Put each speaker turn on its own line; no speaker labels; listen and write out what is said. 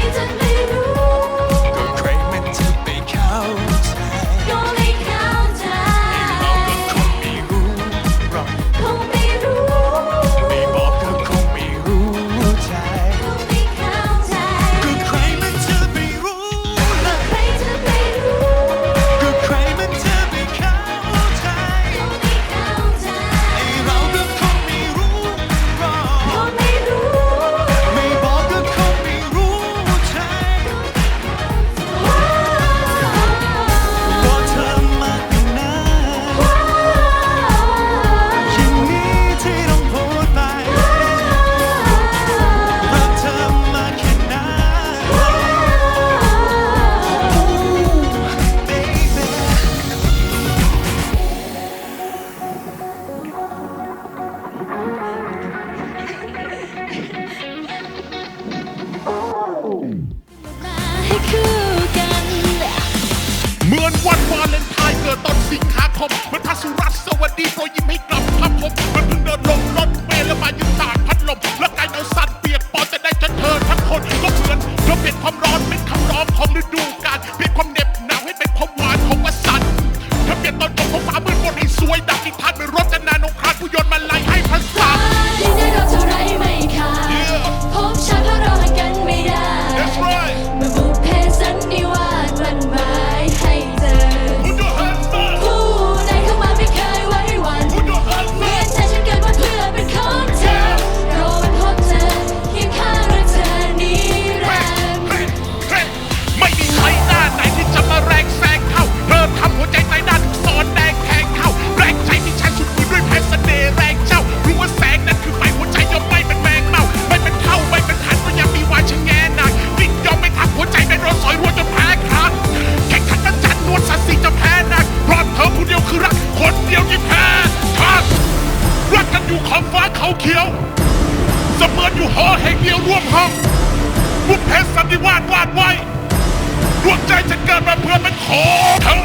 tonight. เห
มื
อน
วั
น
วา
เล
นทน์เกิดตอนสิงหาคมมันพัสุรัสสวัสดีโปรยิ้มให้กลับครับผม
มันเพิ่งเดิ
นลง จะเสมือนอยู่หอแห่งเดียวร่วมห้องบุกเพชรสันนิวาสวาดไว้ดวงใจฉันเกิดมาเพื่อเป็นของเธอ